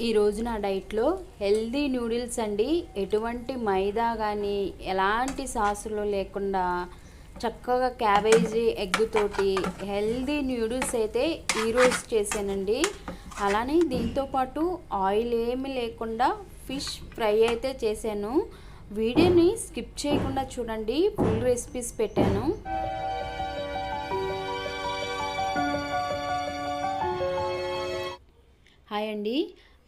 ఈరోజు నా డైట్లో హెల్దీ నూడిల్స్ అండి ఎటువంటి మైదా కానీ ఎలాంటి సాసులు లేకుండా చక్కగా క్యాబేజీ ఎగ్తోటి హెల్దీ నూడిల్స్ అయితే ఈరోజు చేశానండి. అలానే దీంతోపాటు ఆయిల్ ఏమి లేకుండా ఫిష్ ఫ్రై అయితే చేశాను. వీడియోని స్కిప్ చేయకుండా చూడండి ఫుల్ రెసిపీస్ పెట్టాను. హాయ్ అండి.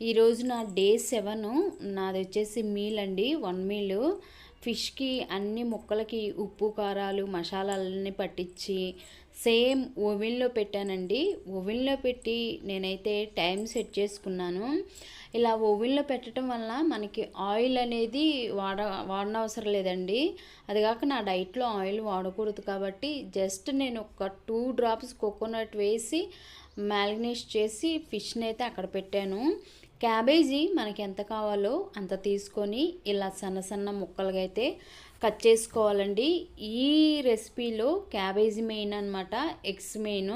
ఈరోజు నా డే సెవెన్. నాది వచ్చేసి మీల్ అండి వన్ మీల్. ఫిష్కి అన్ని ముక్కలకి ఉప్పు కారాలు మసాలాలన్నీ పట్టించి సేమ్ ఓవెన్లో పెట్టానండి. ఓవెన్లో పెట్టి నేనైతే టైం సెట్ చేసుకున్నాను. ఇలా ఓవెన్లో పెట్టడం వల్ల మనకి ఆయిల్ అనేది వాడ వాడనవసరం లేదండి. అది కాక నా డైట్లో ఆయిల్ వాడకూడదు కాబట్టి జస్ట్ నేను ఒక టూ డ్రాప్స్ కోకోనట్ వేసి మ్యాలినేట్ చేసి ఫిష్ని అయితే అక్కడ పెట్టాను. క్యాబేజీ మనకి ఎంత కావాలో అంత తీసుకొని ఇలా సన్న సన్న ముక్కలుగా అయితే కట్ చేసుకోవాలండి. ఈ రెసిపీలో క్యాబేజీ మెయిన్ అనమాట ఎగ్స్ మెయిన్.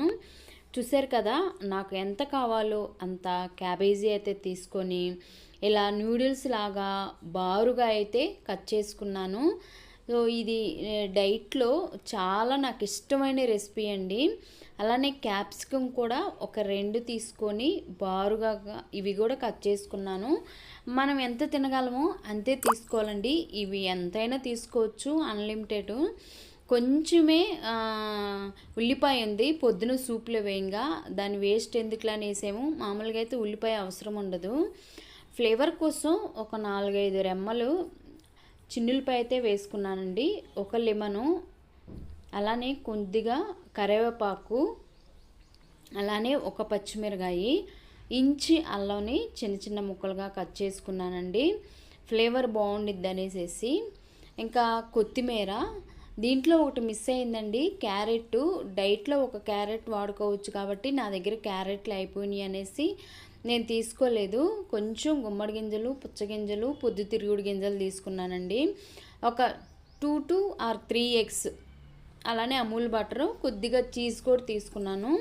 చూసారు కదా నాకు ఎంత కావాలో అంత క్యాబేజీ అయితే తీసుకొని ఇలా నూడిల్స్ లాగా బారుగా అయితే కట్ చేసుకున్నాను. సో ఇది డైట్లో చాలా నాకు ఇష్టమైన రెసిపీ అండి. అలానే క్యాప్సికమ్ కూడా ఒక రెండు తీసుకొని బారుగా ఇవి కూడా కట్ చేసుకున్నాను. మనం ఎంత తినగలమో అంతే తీసుకోవాలండి. ఇవి ఎంతైనా తీసుకోవచ్చు అన్లిమిటెడ్. కొంచెమే ఉల్లిపాయ ఉంది పొద్దున సూప్లో వేయంగా. దాని వేస్ట్ ఎందుకులా వేసాము మామూలుగా అయితే ఉల్లిపాయ అవసరం ఉండదు. ఫ్లేవర్ కోసం ఒక నాలుగైదు రెమ్మలు చిన్నులపై అయితే వేసుకున్నానండి. ఒక లెమను అలానే కొద్దిగా కరివేపాకు అలానే ఒక పచ్చిమిరకాయి ఇంచి అల్లంని చిన్న చిన్న ముక్కలుగా కట్ చేసుకున్నానండి. ఫ్లేవర్ బాగుండిద్ది అనేసి ఇంకా కొత్తిమీర దీంట్లో ఒకటి మిస్ అయిందండి. క్యారెట్ డైట్లో ఒక క్యారెట్ వాడుకోవచ్చు కాబట్టి నా దగ్గర క్యారెట్లు అయిపోయినాయి అనేసి నేను తీసుకోలేదు. కొంచెం గుమ్మడి గింజలు పుచ్చగింజలు పొద్దుతిరుగుడు గింజలు తీసుకున్నానండి. ఒక two two or three eggs. అలానే అమూల్ బటరు కొద్దిగా చీజ్ కూడా తీసుకున్నాను.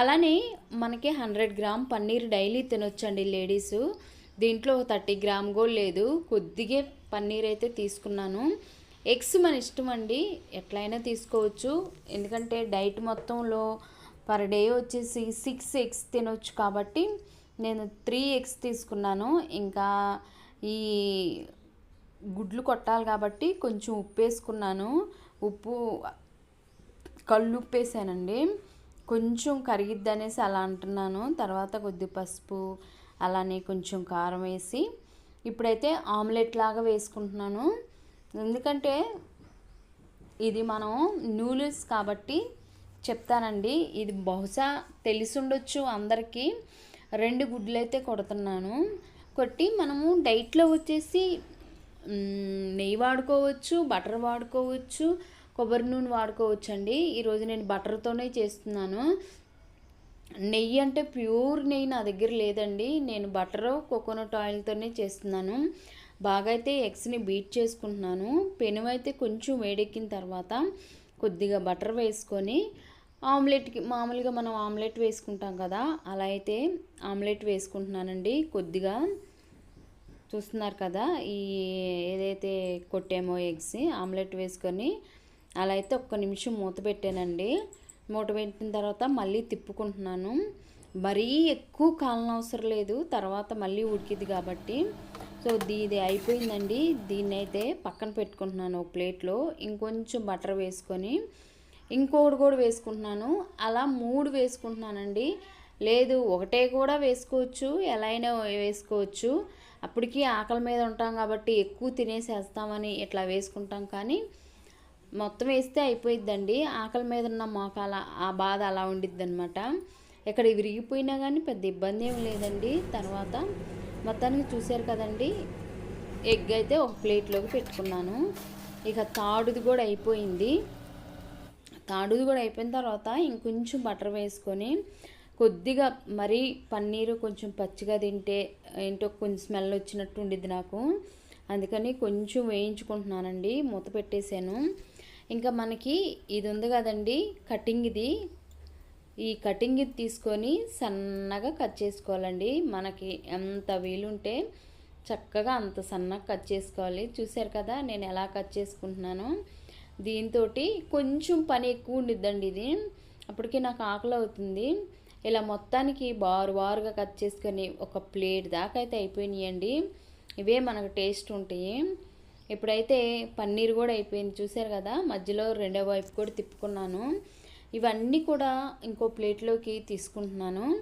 అలానే మనకి హండ్రెడ్ గ్రామ్ పన్నీర్ డైలీ తినొచ్చండి లేడీస్. దీంట్లో థర్టీ గ్రామ్ కూడా లేదు. కొద్దిగా పన్నీర్ అయితే తీసుకున్నాను. ఎగ్స్ మన ఇష్టం అండి ఎట్లయినా తీసుకోవచ్చు. ఎందుకంటే డైట్ మొత్తంలో పర్ డే వచ్చేసి సిక్స్ ఎగ్స్ తినొచ్చు కాబట్టి నేను త్రీ ఎగ్స్ తీసుకున్నాను. ఇంకా ఈ గుడ్లు కొట్టాలి కాబట్టి కొంచెం ఉప్పు వేసుకున్నాను. ఉప్పు కళ్ళు ఉప్పు వేసానండి కొంచెం కరిగిద్ది అనేసి అలా అంటున్నాను. తర్వాత కొద్ది పసుపు అలానే కొంచెం కారం వేసి ఇప్పుడైతే ఆమ్లెట్ లాగా వేసుకుంటున్నాను. ఎందుకంటే ఇది మనం నూడిల్స్ కాబట్టి చెప్తానండి. ఇది బహుశా తెలిసి ఉండొచ్చు అందరికీ. రెండు గుడ్లు అయితే కొడుతున్నాను. కొట్టి మనము డైట్లో వచ్చేసి నెయ్యి వాడుకోవచ్చు బటర్ వాడుకోవచ్చు కొబ్బరి నూనె వాడుకోవచ్చు అండి ఈరోజు నేను బటర్తోనే చేస్తున్నాను. నెయ్యి అంటే ప్యూర్ నెయ్యి నా దగ్గర లేదండి. నేను బటర్ కోకోనట్ ఆయిల్తోనే చేస్తున్నాను. బాగా అయితే ఎగ్స్ని బీట్ చేసుకుంటున్నాను. పెనువైతే కొంచెం వేడెక్కిన తర్వాత కొద్దిగా బటర్ వేసుకొని ఆమ్లెట్కి మామూలుగా మనం ఆమ్లెట్ వేసుకుంటాం కదా అలా అయితే ఆమ్లెట్ వేసుకుంటున్నానండి. కొద్దిగా చూస్తున్నారు కదా ఈ ఏదైతే కొట్టామో ఎగ్స్ ఆమ్లెట్ వేసుకొని అలా అయితే ఒక్క నిమిషం మూత పెట్టానండి. మూత పెట్టిన తర్వాత మళ్ళీ తిప్పుకుంటున్నాను. మరీ ఎక్కువ కాలం అవసరం లేదు తర్వాత మళ్ళీ ఉడికిద్ది కాబట్టి. సో ఇది అయిపోయిందండి. దీన్ని అయితే పక్కన పెట్టుకుంటున్నాను ఒక ప్లేట్లో. ఇంకొంచెం బటర్ వేసుకొని ఇంకోటి కూడా వేసుకుంటున్నాను. అలా మూడు వేసుకుంటున్నానండి. లేదు ఒకటే కూడా వేసుకోవచ్చు ఎలా అయినా వేసుకోవచ్చు. అప్పటికి ఆకలి మీద ఉంటాం కాబట్టి ఎక్కువ తినేసేస్తామని ఇట్లా వేసుకుంటాం కానీ మొత్తం వేస్తే అయిపోయిద్దండి. ఆకలి మీద ఉన్న మోకాల ఆ బాధ అలా ఉండిద్ది అనమాట ఇక్కడ విరిగిపోయినా కానీ పెద్ద ఇబ్బంది ఏం లేదండి. తర్వాత మొత్తానికి చూశారు కదండి ఎగ్ అయితే ఒక ప్లేట్లోకి పెట్టుకున్నాను. ఇక తాడుది కూడా అయిపోయింది. తాడుది కూడా అయిపోయిన తర్వాత ఇంకొంచెం బటర్ వేసుకొని కొద్దిగా మరీ పన్నీరు కొంచెం పచ్చిగా తింటే ఏంటో కొంచెం స్మెల్ వచ్చినట్టు ఉండిద్ది నాకు. అందుకని కొంచెం వేయించుకుంటున్నానండి. మూత పెట్టేశాను. ఇంకా మనకి ఇది ఉంది కదండి కటింగ్ ఇది. ఈ కటింగ్ ఇది తీసుకొని సన్నగా కట్ చేసుకోవాలండి. మనకి ఎంత వీలుంటే చక్కగా అంత సన్నగా కట్ చేసుకోవాలి. చూశారు కదా నేను ఎలా కట్ చేసుకుంటున్నాను. దీంతో కొంచెం పని ఎక్కువ ఉండిద్దండి ఇది. అప్పటికే నాకు ఆకలి అవుతుంది. ఇలా మొత్తానికి బారు బారుగా కట్ చేసుకొని ఒక ప్లేట్ దాకా అయితే అయిపోయినాయండి. ఇవే మనకు టేస్ట్ ఉంటాయి. ఇప్పుడైతే పన్నీర్ కూడా అయిపోయింది. చూసారు కదా? మధ్యలో రెండో వైపు కూడా తిప్పుకున్నాను. ఇవన్నీ కూడా ఇంకో ప్లేట్లోకి తీసుకుంటున్నాను.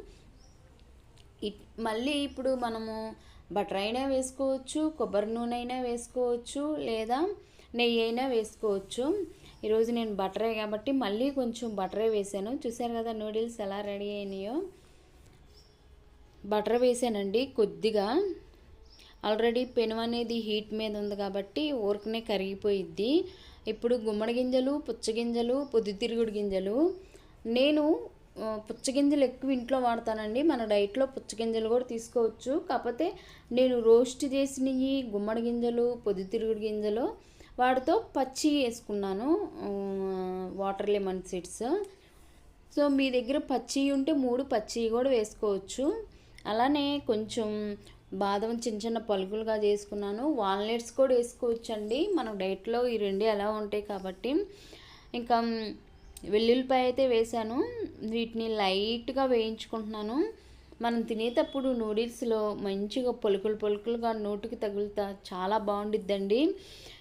మళ్ళీ ఇప్పుడు మనము బటర్ అయినా వేసుకోవచ్చు కొబ్బరి నూనె అయినా వేసుకోవచ్చు లేదా నెయ్యి అయినా వేసుకోవచ్చు. ఈరోజు నేను బటరే కాబట్టి మళ్ళీ కొంచెం బటరే వేసాను. చూసారు కదా నూడిల్స్ ఎలా రెడీ అయినాయో? బటర్ వేసానండి కొద్దిగా. ఆల్రెడీ పెను అనేది హీట్ మీద ఉంది కాబట్టి ఊరికనే కరిగిపోయిద్ది. ఇప్పుడు గుమ్మడి గింజలు పుచ్చగింజలు పొద్దుతిరుగుడు గింజలు. నేను పుచ్చగింజలు ఎక్కువ ఇంట్లో వాడతానండి. మన డైట్లో పుచ్చగింజలు కూడా తీసుకోవచ్చు. కాకపోతే నేను రోస్ట్ చేసినవి గుమ్మడి గింజలు పొద్దుతిరుగుడు గింజలు వాటితో పచ్చి వేసుకున్నాను వాటర్ లెమన్ సీడ్స్ సో మీ దగ్గర పచ్చి ఉంటే మూడు పచ్చి కూడా వేసుకోవచ్చు. అలానే కొంచెం బాదం చిన్న చిన్న పలుకులుగా చేసుకున్నాను. వాల్నట్స్ కూడా వేసుకోవచ్చండి. మన డైట్లో ఈ రెండు ఎలా ఉంటాయి కాబట్టి. ఇంకా వెల్లుల్లిపాయ అయితే వేసాను వీటిని లైట్గా వేయించుకుంటున్నాను. మనం తినేటప్పుడు నూడిల్స్లో మంచిగా పొలుకులు పొలుకులుగా నోటికి తగులుతా చాలా బాగుండిద్దండి.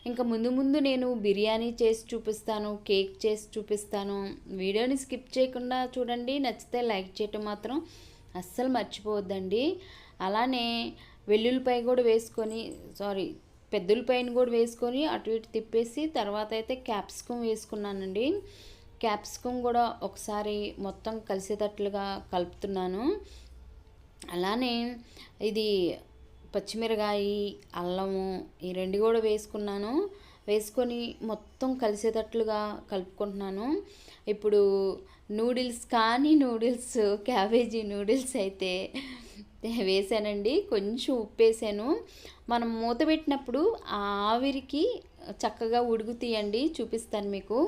ఇంకా ముందు ముందు నేను బిర్యానీ చేసి చూపిస్తాను కేక్ చేసి చూపిస్తాను. వీడియోని స్కిప్ చేయకుండా చూడండి నచ్చితే లైక్ చేయటం మాత్రం అస్సలు మర్చిపోవద్దండి. అలానే వెల్లుల్లిపై కూడా వేసుకొని సారీ పెద్దలపైన కూడా వేసుకొని అటు ఇటు తిప్పేసి తర్వాత అయితే క్యాప్సికమ్ వేసుకున్నానండి. క్యాప్సికమ్ కూడా ఒకసారి మొత్తం కలిసేటట్లుగా కలుపుతున్నాను. అలానే ఇది పచ్చిమిరకాయి అల్లము ఈ రెండు కూడా వేసుకున్నాను. వేసుకొని మొత్తం కలిసేటట్లుగా కలుపుకుంటున్నాను. ఇప్పుడు నూడిల్స్ కానీ నూడిల్స్ క్యాబేజీ నూడిల్స్ అయితే వేసానండి. కొంచెం ఉప్పు వేసాను మనం మూత పెట్టినప్పుడు ఆవిరికి చక్కగా ఉడుగుతీయండి చూపిస్తాను మీకు.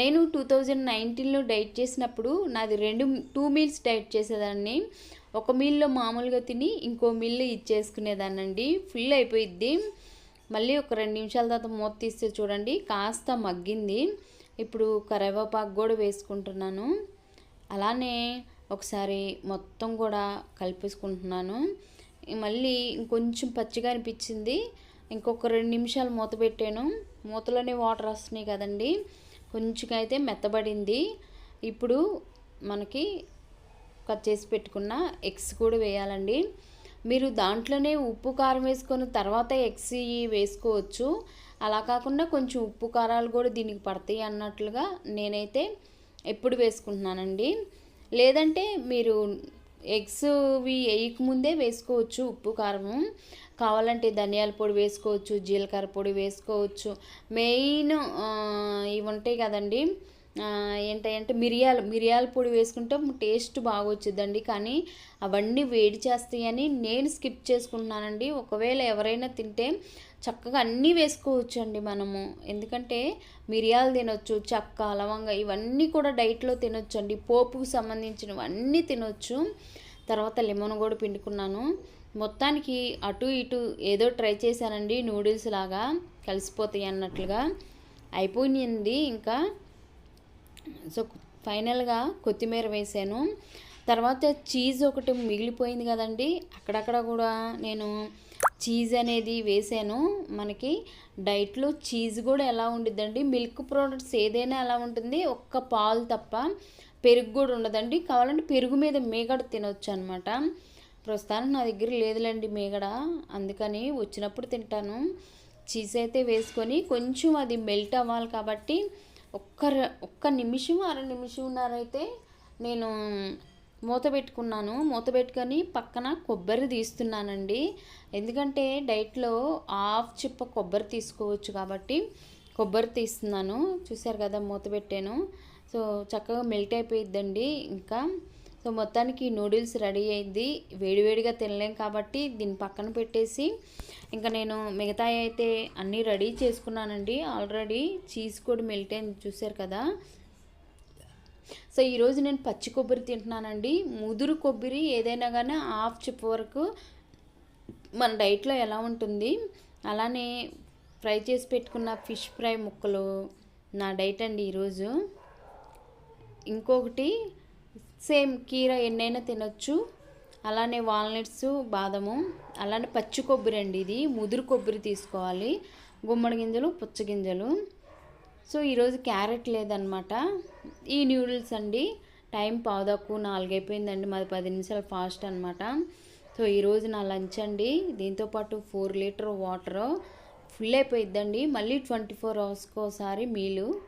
నేను టూ థౌజండ్ నైన్టీన్లో డైట్ చేసినప్పుడు నాది రెండు టూ మీల్స్ డైట్ చేసేదాన్ని. ఒక మీల్లో మామూలుగా తిని ఇంకో మిల్లు ఇచ్చేసుకునేదానండి ఫుల్ అయిపోయిద్ది. మళ్ళీ ఒక రెండు నిమిషాల తర్వాత మూత తీస్తే చూడండి కాస్త మగ్గింది. ఇప్పుడు కరివేపాకు కూడా వేసుకుంటున్నాను. అలానే ఒకసారి మొత్తం కూడా కలిపేసుకుంటున్నాను. మళ్ళీ ఇంకొంచెం పచ్చిగా అనిపించింది. ఇంకొక రెండు నిమిషాలు మూత పెట్టాను. మూతలోనే వాటర్ వస్తున్నాయి కదండి. కొంచెం అయితే మెత్తబడింది. ఇప్పుడు మనకి కట్ చేసి పెట్టుకున్న ఎగ్స్ కూడా వేయాలండి. మీరు దాంట్లోనే ఉప్పు కారం వేసుకొని తర్వాత ఎగ్స్ వేసుకోవచ్చు. అలా కాకుండా కొంచెం ఉప్పు కారాలు కూడా దీనికి పడతాయి అన్నట్లుగా నేనైతే ఎప్పుడు వేసుకుంటున్నానండి. లేదంటే మీరు ఎగ్స్వి వేయకముందే వేసుకోవచ్చు ఉప్పు కారము. కావాలంటే ధనియాల పొడి వేసుకోవచ్చు జీలకర్ర పొడి వేసుకోవచ్చు. మెయిన్ ఇవి ఉంటాయి కదండి. ఏంటంటే మిరియాలు మిరియాల పొడి వేసుకుంటే టేస్ట్ బాగా వచ్చిందండి కానీ అవన్నీ వేడి చేస్తాయని నేను స్కిప్ చేసుకుంటున్నానండి. ఒకవేళ ఎవరైనా తింటే చక్కగా అన్నీ వేసుకోవచ్చు అండి మనము. ఎందుకంటే మిరియాలు తినొచ్చు చక్క లవంగ ఇవన్నీ కూడా డైట్లో తినొచ్చు అండి పోపుకు సంబంధించినవన్నీ తినొచ్చు. తర్వాత లెమన్ కూడా పిండుకున్నాను. మొత్తానికి అటు ఇటు ఏదో ట్రై చేశానండి నూడిల్స్ లాగా. కలిసిపోతాయి అన్నట్లుగా. అయిపోయింది ఇంకా. సో ఫైనల్గా కొత్తిమీర వేసాను. తర్వాత చీజ్ ఒకటి మిగిలిపోయింది కదండి. అక్కడక్కడ కూడా నేను చీజ్ అనేది వేసాను. మనకి డైట్లో చీజ్ కూడా ఎలా ఉండిద్దండి? మిల్క్ ప్రోడక్ట్స్ ఏదైనా ఎలా ఉంటుంది? ఒక్క పాలు తప్ప పెరుగు కూడా ఉండదండి. కావాలంటే పెరుగు మీద మేగడ తినొచ్చు అనమాట ప్రస్తుతానికి నా దగ్గర లేదులేండి మేగడ. అందుకని వచ్చినప్పుడు తింటాను. చీజ్ అయితే వేసుకొని కొంచెం అది మెల్ట్ అవ్వాలి కాబట్టి ఒక్క ఒక్క నిమిషం అర నిమిషంన్నరైతే నేను మూత పెట్టుకున్నాను మూత పెట్టుకొని పక్కన కొబ్బరి తీస్తున్నానండి. ఎందుకంటే డైట్లో హాఫ్ చిప్ప కొబ్బరి తీసుకోవచ్చు కాబట్టి కొబ్బరి తీస్తున్నాను. చూసారు కదా మూత పెట్టాను. సో చక్కగా మెల్ట్ అయిపోయిద్దండి. ఇంకా సో మొత్తానికి నూడిల్స్ రెడీ అయింది. వేడివేడిగా తినలేం కాబట్టి దీన్ని పక్కన పెట్టేసి ఇంకా నేను మిగతా అయితే అన్నీ రెడీ చేసుకున్నానండి. ఆల్రెడీ చీజ్ కూడా మెల్ట్ అయింది చూసారు కదా. సో ఈరోజు నేను పచ్చి కొబ్బరి తింటున్నానండి. ముదురు కొబ్బరి ఏదైనా కానీ హాఫ్ చిప్ వరకు మన డైట్లో ఎలా ఉంటుంది అలానే ఫ్రై చేసి పెట్టుకున్న ఫిష్ ఫ్రై ముక్కలు నా డైట్ అండి ఈరోజు. ఇంకొకటి సేమ్ కీర ఎన్నైనా తినొచ్చు. అలానే వాల్నట్స్ బాదము అలానే పచ్చి కొబ్బరి అండి ఇది. ముదురు కొబ్బరి తీసుకోవాలి. గుమ్మడి గింజలు పుచ్చగింజలు సో ఈరోజు క్యారెట్ లేదనమాట. ఈ న్యూడిల్స్ అండి టైం పావుదాకు నాలుగైపోయిందండి మాది పది నిమిషాలు ఫాస్ట్ అనమాట. సో ఈరోజు నా లంచ్ అండి. దీంతోపాటు ఫోర్ లీటర్ వాటర్ ఫుల్ అయిపోయిద్దండి. మళ్ళీ ట్వంటీ ఫోర్ అవర్స్కి ఒకసారి మీలు.